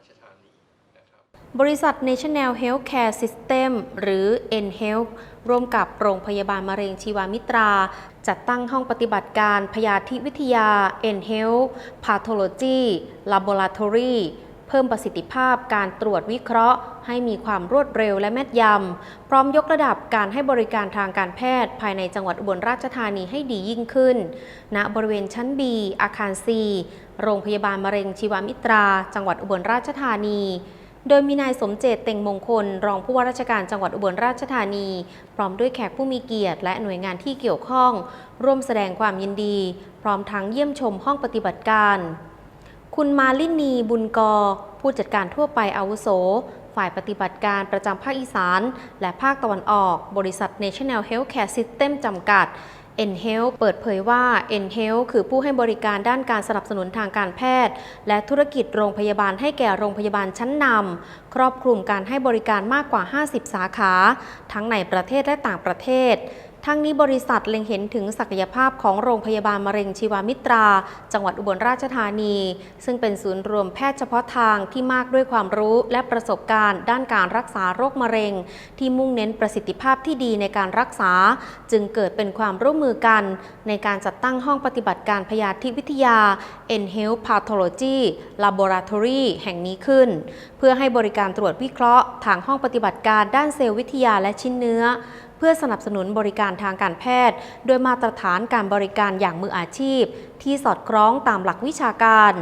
ราชธานีนะครับบริษัท National Healthcare System หรือ nHealth ร่วมกับโรงพยาบาลมะเร็งชีวามิตรา จัดตั้งห้องปฏิบัติการพยาธิวิทยา nHealth Pathology Laboratory เพิ่มประสิทธิภาพการตรวจวิเคราะห์ ให้มีความรวดเร็วและแม่นยำ พร้อมยกระดับการให้บริการทางการแพทย์ ภายในจังหวัดอุบลราชธานีให้ดียิ่งขึ้น ณ บริเวณชั้น B อาคาร C โรงพยาบาลมะเร็งชีวมิตรา จังหวัดอุบลราชธานีโดยมีนายสมเจตเต็งมงคล รองผู้ว่าราชการจังหวัดอุบลราชธานี พร้อมด้วยแขกผู้มีเกียรติ และหน่วยงานที่เกี่ยวข้อง ร่วมแสดงความยินดี พร้อมทั้งเยี่ยมชมห้องปฏิบัติการ คุณมาลินีบุญกอ ผู้จัดการทั่วไปอาวุโส ฝ่ายปฏิบัติการประจำภาคอีสาน และภาคตะวันออก บริษัท National Healthcare System จำกัด nHealth เปิดเผยว่า nHealth คือผู้ให้บริการด้านการสนับสนุนทางการแพทย์ และธุรกิจโรงพยาบาลให้แก่โรงพยาบาลชั้นนำครอบคลุมการให้บริการมากกว่า 50 สาขา ทั้งในประเทศและต่างประเทศ ทั้งนี้บริษัทเล็งเห็นถึงศักยภาพของโรงพยาบาลมะเร็งชีวามิตรา จังหวัดอุบลราชธานี ซึ่งเป็นศูนย์รวมแพทย์เฉพาะทางที่มากด้วยความรู้และประสบการณ์ด้านการรักษาโรคมะเร็ง ที่มุ่งเน้นประสิทธิภาพที่ดีในการรักษา จึงเกิดเป็นความร่วมมือกัน ในการจัดตั้งห้องปฏิบัติการพยาธิวิทยา nHealth Pathology Laboratory แห่งนี้ขึ้น เพื่อให้บริการตรวจวิเคราะห์ทางห้องปฏิบัติการด้านเซลล์วิทยาและชิ้นเนื้อ เพื่อสนับสนุนบริการทางการแพทย์ โดยมาตรฐานการบริการอย่างมืออาชีพ ที่สอดคล้องตามหลักวิชาการ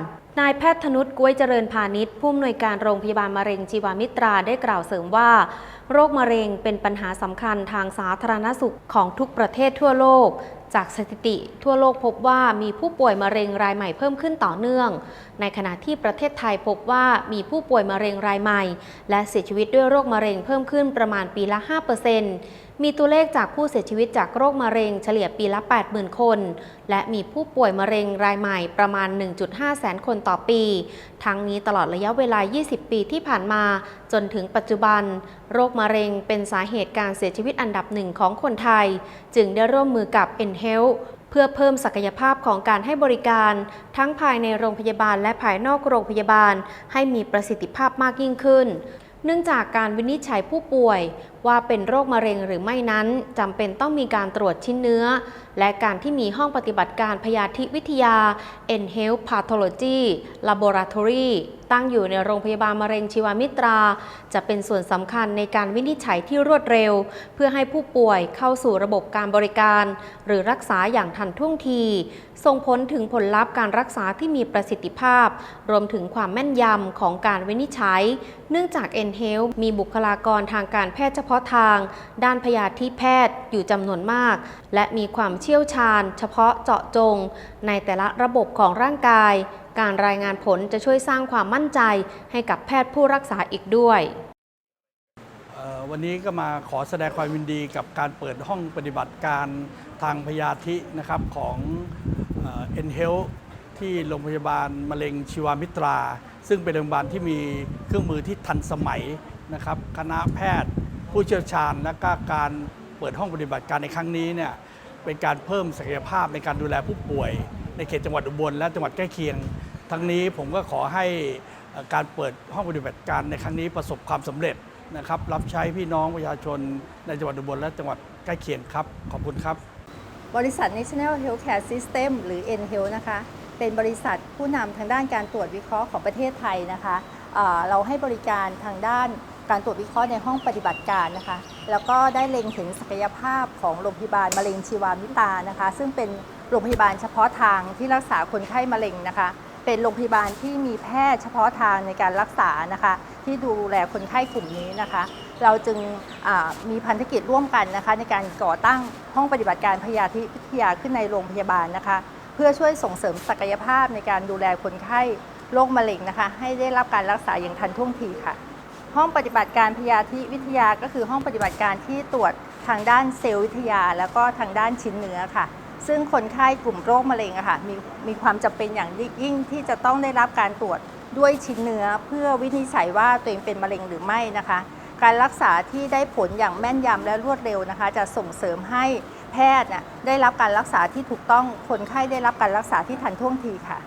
นายแพทย์ธนุชกล้วยเจริญพาณิชย์ผู้อำนวยการโรงพยาบาลมะเร็งชีวามิตราได้กล่าวเสริมว่า โรคมะเร็งเป็นปัญหาสำคัญทางสาธารณสุขของทุกประเทศทั่วโลก จากสถิติทั่วโลกพบว่ามีผู้ป่วยมะเร็งรายใหม่เพิ่มขึ้นต่อเนื่อง ในขณะที่ประเทศไทยพบว่ามีผู้ป่วยมะเร็งรายใหม่ และเสียชีวิตด้วยโรคมะเร็งเพิ่มขึ้นประมาณปีละ 5% มีตัวเลขจากผู้เสียชีวิตจากโรคมะเร็งเฉลี่ยปีละ 80,000 คน และมีผู้ป่วยมะเร็งรายใหม่ประมาณ 1.5 แสนคนต่อปี ทั้งนี้ตลอดระยะเวลา 20 ปีที่ผ่านมา จนถึงปัจจุบัน โรคมะเร็งเป็นสาเหตุการเสียชีวิตอันดับหนึ่งของคนไทย จึงได้ร่วมมือกับ nHealth เพื่อเพิ่มศักยภาพของการให้บริการ ทั้งภายในโรงพยาบาลและภายนอกโรงพยาบาล ให้มีประสิทธิภาพมากยิ่งขึ้น เนื่องจากการวินิจฉัยผู้ป่วยว่าเป็นโรคมะเร็งหรือไม่นั้นจำเป็นต้องมีการตรวจชิ้นเนื้อ และการที่มีห้องปฏิบัติการพยาธิวิทยา nHealth Pathology Laboratory ตั้งอยู่ในโรงพยาบาลมะเร็งชีวามิตรา จะเป็นส่วนสำคัญในการวินิจฉัยที่รวดเร็ว เพื่อให้ผู้ป่วยเข้าสู่ระบบการบริการ หรือรักษาอย่างทันท่วงที ส่งผลถึงผลลัพธ์การรักษาที่มีประสิทธิภาพ รวมถึงความแม่นยำของการวินิจฉัย เนื่องจาก nHealth มีบุคลากรทางการแพทย์เฉพาะทาง ด้านพยาธิแพทย์อยู่จำนวนมาก และมีความเชี่ยวชาญ เฉพาะเจาะจง ในแต่ละระบบของร่างกาย การรายงานผลจะช่วยสร้างความมั่นใจให้กับแพทย์ผู้รักษาอีกด้วยวันนี้ก็มาขอแสดงความยินดีกับการเปิดห้องปฏิบัติการทางพยาธินะครับของเอ็นเฮลที่โรงพยาบาลมะเร็งชีวามิตรา ซึ่งเป็นโรงพยาบาลที่มีเครื่องมือที่ทันสมัยนะครับ คณะแพทย์ ผู้เชี่ยวชาญและก็การเปิดห้องปฏิบัติการในครั้งนี้เนี่ยเป็นการเพิ่มศักยภาพในการดูแลผู้ป่วย ในเขตจังหวัดอุบลและจังหวัดใกล้เคียง ทั้งนี้ผมก็ขอให้การเปิดห้องปฏิบัติการในครั้งนี้ประสบความสำเร็จนะครับรับใช้พี่น้องประชาชนในจังหวัดอุบลและจังหวัดใกล้เคียงครับ ขอบคุณครับ บริษัท National Healthcare System หรือ nHealth นะคะ เป็นบริษัทผู้นำทางด้านการตรวจวิเคราะห์ของประเทศไทยนะคะเเราให้บริการทางด้าน การตรวจวิเคราะห์ในห้องปฏิบัติการนะคะ แล้วก็ได้เล็งถึงศักยภาพของโรงพยาบาลมะเร็งชีวามิตรานะคะ ซึ่งเป็นโรงพยาบาลเฉพาะทางที่รักษาคนไข้มะเร็งนะคะ เป็นโรงพยาบาลที่มีแพทย์เฉพาะทางในการรักษานะคะ ที่ดูแลคนไข้กลุ่มนี้นะคะ เราจึงมีพันธกิจร่วมกันนะคะ ในการก่อตั้งห้องปฏิบัติการพยาธิวิทยาขึ้นในโรงพยาบาลนะคะ เพื่อช่วยส่งเสริมศักยภาพในการดูแลคนไข้โรคมะเร็งนะคะ ให้ได้รับการรักษาอย่างทันท่วงทีค่ะ ห้องปฏิบัติการพยาธิวิทยาก็คือห้องปฏิบัติการที่ตรวจทางด้านเซลล์วิทยา แล้วก็ทางด้านชิ้นเนื้อค่ะ ซึ่งคนไข้กลุ่มโรคมะเร็งอะค่ะมีมีความจำเป็นอย่างยิ่งที่จะต้องได้รับการตรวจด้วยชิ้นเนื้อเพื่อวินิจฉัยว่าตัวเองเป็นมะเร็งหรือไม่นะคะ การรักษาที่ได้ผลอย่างแม่นยำและรวดเร็วนะคะ จะส่งเสริมให้แพทย์น่ะได้รับการรักษาที่ถูกต้องคนไข้ได้รับการรักษาที่ทันท่วงทีค่ะ